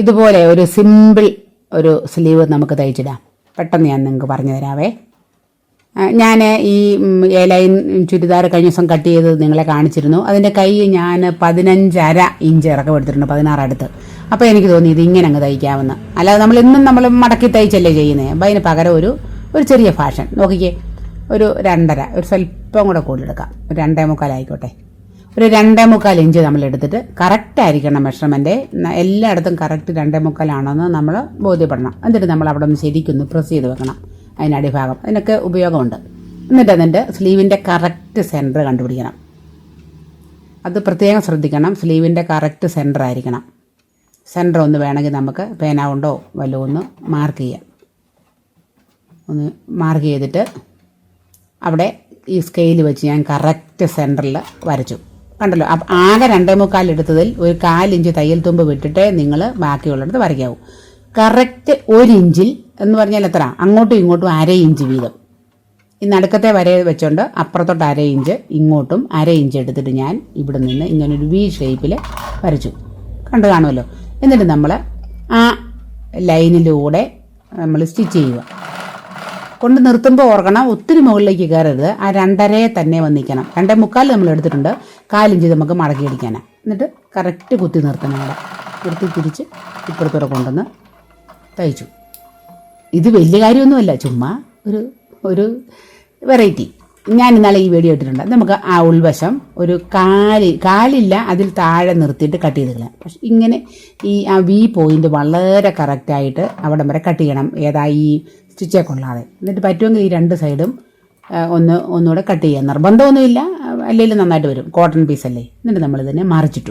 ഇതുപോലെ ഒരു സിമ്പിൾ ഒരു സ്ലീവ് നമുക്ക് തയ്ച്ചിടാം. പെട്ടെന്ന് ഞാൻ നിങ്ങൾക്ക് പറഞ്ഞു തരാവേ. ഞാൻ ഈ എ ലൈൻ ചുരിദാർ കഴിഞ്ഞ ദിവസം കട്ട് ചെയ്ത് നിങ്ങളെ കാണിച്ചിരുന്നു. അതിന്റെ കൈ ഞാൻ പതിനഞ്ചര ഇഞ്ച് ഇറക്കം എടുത്തിട്ടുണ്ട് പതിനാറ് അടുത്ത്. അപ്പോൾ എനിക്ക് തോന്നി ഇത് ഇങ്ങനെ അങ്ങ് തയ്ക്കാമെന്ന്. അല്ലാതെ നമ്മൾ ഇന്നും നമ്മൾ മടക്കി തയ്ച്ചല്ലേ ചെയ്യുന്നത് അപ്പോൾ അതിന് പകരം ഒരു ഒരു ചെറിയ ഫാഷൻ നോക്കിക്കേ ഒരു രണ്ടര ഒരു സ്വല്പം കൂടെ കൂടുതലെടുക്കാം ഒരു രണ്ടേ മുക്കാലായിക്കോട്ടെ ഒരു രണ്ടേ മുക്കാൽ ഇഞ്ച് നമ്മൾ എടുത്തിട്ട് കറക്റ്റ് ആയിരിക്കണം മെഷർമെന്റ് എല്ലായിടത്തും കറക്റ്റ് രണ്ടേ മുക്കാലാണെന്ന് നമ്മൾ ബോധ്യപ്പെടണം. എന്നിട്ട് നമ്മൾ അവിടെ ഒന്ന് ശരിക്കൊന്ന് പ്രസ് ചെയ്ത് വെക്കണം. അതിന് അടിഭാഗം. അതിനൊക്കെ ഉപയോഗമുണ്ട്. എന്നിട്ട് അതിന്റെ സ്ലീവിന്റെ കറക്റ്റ് സെന്റർ കണ്ടുപിടിക്കണം. അത് പ്രത്യേകം ശ്രദ്ധിക്കണം. സ്ലീവിന്റെ കറക്റ്റ് സെന്റർ ആയിരിക്കണം. സെന്റർ ഒന്ന് വേണമെങ്കിൽ നമുക്ക് പേന കൊണ്ടോ വല്ലതും ഒന്ന് മാർക്ക് ചെയ്യാം. ഒന്ന് മാർക്ക് ചെയ്തിട്ട് അവിടെ ഈ സ്കെയിൽ വെച്ച് ഞാൻ കറക്റ്റ് സെന്ററിൽ വരച്ചു. കണ്ടല്ലോ. ആകെ രണ്ടേ മുക്കാൽ എടുത്തതിൽ ഒരു കാലിഞ്ച് തയ്യൽ തുമ്പ് വിട്ടിട്ടേ നിങ്ങൾ ബാക്കിയുള്ളിടത്ത് വരയ്ക്കാവൂ. കറക്റ്റ് ഒരു ഇഞ്ചിൽ എന്ന് പറഞ്ഞാൽ എത്ര? അങ്ങോട്ടും ഇങ്ങോട്ടും അര ഇഞ്ച് വീതം. ഈ നടുക്കത്തെ വര വെച്ചോണ്ട് അപ്പുറത്തോട്ട് അര ഇഞ്ച് ഇങ്ങോട്ടും അര ഇഞ്ച് എടുത്തിട്ട് ഞാൻ ഇവിടെ നിന്ന് ഇങ്ങനെ ഒരു വി ഷേപ്പിൽ വരച്ചു. കണ്ടു കാണുമല്ലോ. എന്നിട്ട് നമ്മൾ ആ ലൈനിലൂടെ നമ്മൾ സ്റ്റിച്ച് ചെയ്യുക. കൊണ്ട് നിർത്തുമ്പോൾ ഓർക്കണം ഒത്തിരി മുകളിലേക്ക് കയറരുത്. ആ രണ്ടരയെ തന്നെ വന്നിക്കണം രണ്ടേ മുക്കാൽ നമ്മൾ എടുത്തിട്ടുണ്ട്. കാലിഞ്ച് നമുക്ക് മടക്കി അടിക്കാനാണ് എന്നിട്ട് കറക്റ്റ് കുത്തി നിർത്തണം അവിടെ നിർത്തി തിരിച്ച് ഇപ്പുറത്തൂടെ കൊണ്ടുവന്ന് തയ്ച്ചു. ഇത് വലിയ കാര്യമൊന്നുമല്ല. ചുമ്മാ ഒരു ഒരു വെറൈറ്റി ഞാൻ ഇന്നാളെ ഈ വീഡിയോ ഇട്ടിട്ടുണ്ട്. നമുക്ക് ആ ഉൾവശം ഒരു കാൽ കാലില്ല അതിൽ താഴെ നിർത്തിയിട്ട് കട്ട് ചെയ്ത് കളയാം. പക്ഷെ ഇങ്ങനെ ഈ ആ വി പോയിന്റ് വളരെ കറക്റ്റായിട്ട് അവിടം വരെ കട്ട് ചെയ്യണം. ഏതാ ഈ സ്റ്റിച്ചേ കൊള്ളാതെ എന്നിട്ട് പറ്റുമെങ്കിൽ ഈ രണ്ട് സൈഡും ഒന്ന് ഒന്നുകൂടെ കട്ട് ചെയ്യാം. നിർബന്ധമൊന്നുമില്ല. അല്ലെങ്കിൽ നന്നായിട്ട് വരും. കോട്ടൺ പീസ് അല്ലേ എന്നിട്ട് നമ്മളിതിനെ മറിച്ചിട്ടു.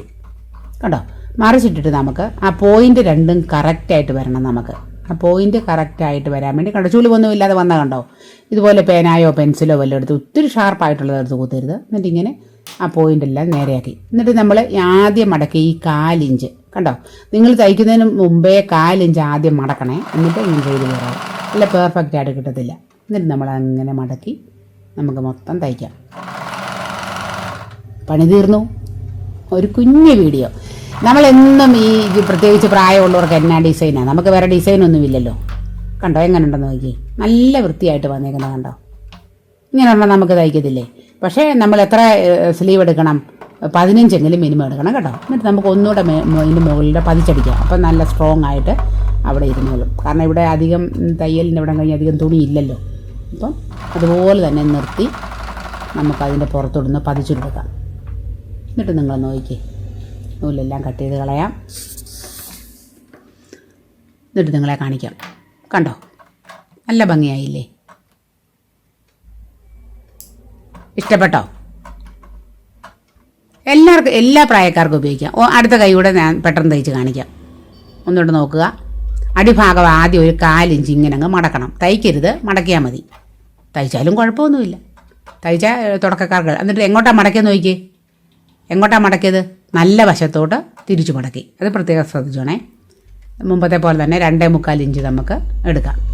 കേട്ടോ മറിച്ചിട്ടിട്ട് നമുക്ക് ആ പോയിന്റ് രണ്ടും കറക്റ്റായിട്ട് വരണം നമുക്ക്. ആ പോയിന്റ് കറക്റ്റായിട്ട് വരാൻ വേണ്ടി കണ്ടോ? ചുളിവൊന്നും ഇല്ലാതെ വന്നാൽ കണ്ടോ? ഇതുപോലെ പേനായോ പെൻസിലോ വല്ലതും എടുത്ത് ഒത്തിരി ഷാർപ്പായിട്ടുള്ളത് എടുത്ത് കൂത്തരുത്. എന്നിട്ട് ഇങ്ങനെ ആ പോയിന്റ് എല്ലാം നേരെയാക്കി. എന്നിട്ട് നമ്മൾ ആദ്യം മടക്കി ഈ കാലിഞ്ച്. കണ്ടോ? നിങ്ങൾ തയ്ക്കുന്നതിന് മുമ്പേ കാലിഞ്ച് ആദ്യം മടക്കണേ. എന്നിട്ട് ഇങ്ങനെ ചെയ്ത് കയറാം അല്ല പെർഫെക്റ്റ് ആയിട്ട് കിട്ടത്തില്ല. എന്നിട്ട് നമ്മൾ അങ്ങനെ മടക്കി നമുക്ക് മൊത്തം തയ്ക്കാം. പണി തീർന്നു. ഒരു കുഞ്ഞു വീഡിയോ. നമ്മളെന്നും ഈ പ്രത്യേകിച്ച് പ്രായമുള്ളവർക്ക് എന്നാ ഡിസൈനാണ് നമുക്ക് വേറെ ഡിസൈനൊന്നും ഇല്ലല്ലോ കണ്ടോ എങ്ങനെ ഉണ്ടെന്ന് നോക്കി നല്ല വൃത്തിയായിട്ട് വന്നേക്കുന്നത് കണ്ടോ? ഇങ്ങനെ ഉണ്ടോ നമുക്ക് തയ്ക്കത്തില്ലേ? പക്ഷേ നമ്മൾ എത്ര സ്ലീവ് എടുക്കണം? പതിനഞ്ചെങ്കിലും മിനിമം എടുക്കണം കേട്ടോ. എന്നിട്ട് നമുക്ക് ഒന്നുകൂടെ മേ- മോ- ഇതിന്റെ മുകളിലൂടെ പതിച്ചടിക്കാം. അപ്പം നല്ല സ്ട്രോങ് ആയിട്ട് അവിടെ ഇരുന്നോളും. കാരണം ഇവിടെ അധികം തയ്യലിന്റെ ഇവിടെ കഴിഞ്ഞ് അധികം തുണി ഇല്ലല്ലോ അപ്പം അതുപോലെ തന്നെ നിർത്തി നമുക്കതിന്റെ പുറത്തോടൊന്ന് പതിച്ചെടുക്കാം എന്നിട്ട് നിങ്ങൾ നോക്കിക്കേ. നൂലെല്ലാം കട്ട് ചെയ്ത് കളയാം. എന്നിട്ട് നിങ്ങളെ കാണിക്കാം. കണ്ടോ? നല്ല ഭംഗിയായില്ലേ? ഇഷ്ടപ്പെട്ടോ? എല്ലാവർക്കും എല്ലാ പ്രായക്കാർക്കും ഉപയോഗിക്കാം. ഓ അടുത്ത കൈയൂടെ ഞാൻ പെട്ടെന്ന് തയ്ച്ച് കാണിക്കാം. ഒന്നുകൂടെ നോക്കുക. അടിഭാഗം ആദ്യം ഒരു കാലിഞ്ച് ഇങ്ങനെ അങ്ങ് മടക്കണം. തയ്ക്കരുത് മടക്കിയാൽ മതി. തയ്ച്ചാലും കുഴപ്പമൊന്നുമില്ല. തയ്ച്ചാൽ തുടക്കക്കാർക്ക്. എന്നിട്ട് എങ്ങോട്ടാണ് മടക്കിയത് നോക്കിയേ. എങ്ങോട്ടാണ് മടക്കിയത്? നല്ല വശത്തോട്ട് തിരിച്ചു മടക്കി. അത് പ്രത്യേകം ശ്രദ്ധിച്ചോണേ. മുമ്പത്തെ പോലെ തന്നെ രണ്ടേ മുക്കാൽ ഇഞ്ച് നമുക്ക് എടുക്കാം.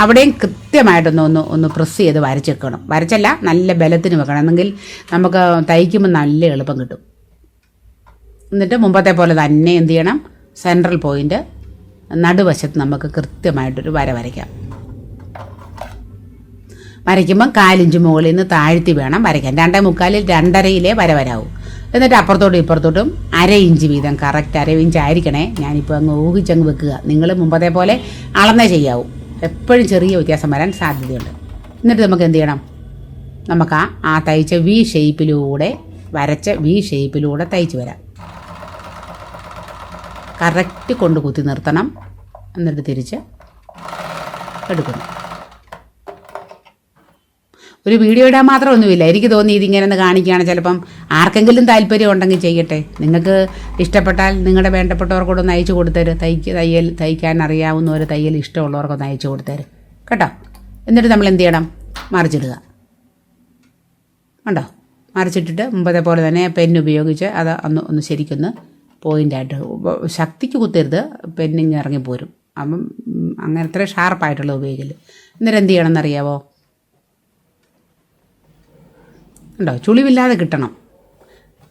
അവിടെയും കൃത്യമായിട്ടൊന്ന് ഒന്ന് ഒന്ന് പ്രസ് ചെയ്ത് വരച്ചെക്കണം വരച്ചല്ല നല്ല ബലത്തിന് വെക്കണം. എന്നെങ്കിൽ നമുക്ക് തയ്ക്കുമ്പോൾ നല്ല എളുപ്പം കിട്ടും. എന്നിട്ട് മുമ്പത്തെ പോലെ തന്നെ എന്ത് ചെയ്യണം? സെൻട്രൽ പോയിന്റ് നടുവശത്ത് നമുക്ക് കൃത്യമായിട്ടൊരു വര വരയ്ക്കാം. വരയ്ക്കുമ്പം കാലിഞ്ച് മുകളിൽ നിന്ന് താഴ്ത്തി വേണം വരയ്ക്കാൻ. രണ്ടേ മുക്കാലിൽ രണ്ടരയിലേ വര വരാവൂ. എന്നിട്ട് അപ്പുറത്തോട്ടും ഇപ്പുറത്തോട്ടും അര ഇഞ്ച് വീതം കറക്റ്റ് അര ഇഞ്ച് ആയിരിക്കണേ. ഞാനിപ്പോൾ അങ്ങ് ഊഹിച്ചങ്ങ് വെക്കുക. നിങ്ങൾ മുമ്പത്തെ പോലെ അളന്നേ ചെയ്യാവൂ. എപ്പോഴും ചെറിയ വ്യത്യാസം വരാൻ സാധ്യതയുണ്ട്. എന്നിട്ട് നമുക്ക് എന്ത് ചെയ്യണം? നമുക്ക് ആ തയ്ച്ച വി ഷേപ്പിലൂടെ വരച്ച വി ഷേപ്പിലൂടെ തയ്ച്ച് വരാം. കറക്റ്റ് കൊണ്ട് കുത്തി നിർത്തണം. എന്നിട്ട് തിരിച്ച് എടുക്കുന്നു. ഒരു വീഡിയോ ഇടാൻ മാത്രം ഒന്നുമില്ല. എനിക്ക് തോന്നി ഇതിങ്ങനെ ഒന്ന് കാണിക്കുകയാണ്. ചിലപ്പം ആർക്കെങ്കിലും താല്പര്യം ഉണ്ടെങ്കിൽ ചെയ്യട്ടെ. നിങ്ങൾക്ക് ഇഷ്ടപ്പെട്ടാൽ നിങ്ങളുടെ വേണ്ടപ്പെട്ടവർക്കൂടെ ഒന്ന് അയച്ചു കൊടുത്തര്. തയ്ക്ക് തയ്യൽ തയ്ക്കാൻ അറിയാവുന്ന ഒരു തയ്യൽ ഇഷ്ടമുള്ളവർക്കൊന്ന് അയച്ചു കൊടുത്തേര്. കേട്ടോ? എന്നിട്ട് നമ്മൾ എന്ത് ചെയ്യണം? മറിച്ചിടുക. ഉണ്ടോ മറിച്ചിട്ടിട്ട് മുമ്പത്തെ പോലെ തന്നെ പെൻ ഉപയോഗിച്ച് അത് ഒന്ന് ഒന്ന് ശരിക്കൊന്ന് പോയിന്റായിട്ട് ശക്തിക്ക് കുത്തരുത് പെന്നിങ് ഇറങ്ങിപ്പോരും അപ്പം അങ്ങനെ അത്ര ഷാർപ്പായിട്ടുള്ള ഉപയോഗിക്കൽ എന്നിട്ട് എന്ത് ചെയ്യണം എന്നറിയാവോ ഉണ്ടോ? ചുളിവില്ലാതെ കിട്ടണം.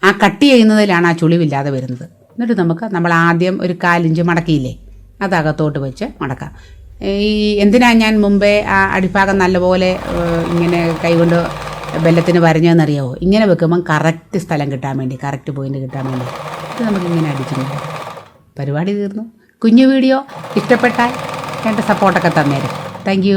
ആ കട്ട് ചെയ്യുന്നതിലാണ് ആ ചുളിവില്ലാതെ വരുന്നത്. എന്നിട്ട് നമുക്ക് നമ്മൾ ആദ്യം ഒരു കാലിഞ്ച് മടക്കിയില്ലേ അത് അകത്തോട്ട് വെച്ച് മടക്കാം. ഈ എന്തിനാ ഞാൻ മുമ്പേ ആ അടിഭാഗം നല്ലപോലെ ഇങ്ങനെ കൈകൊണ്ട് ബെല്ലത്തിന് വരഞ്ഞതെന്നറിയാവോ? ഇങ്ങനെ വെക്കുമ്പം കറക്റ്റ് സ്ഥലം കിട്ടാൻ വേണ്ടി കറക്റ്റ് പോയിന്റ് കിട്ടാൻ വേണ്ടി. ഇത് നമുക്കിങ്ങനെ അടിച്ചിരുന്നു. പരിപാടി തീർന്നു. കുഞ്ഞു വീഡിയോ ഇഷ്ടപ്പെട്ടാൽ എന്റെ സപ്പോർട്ടൊക്കെ തന്നേരും. താങ്ക്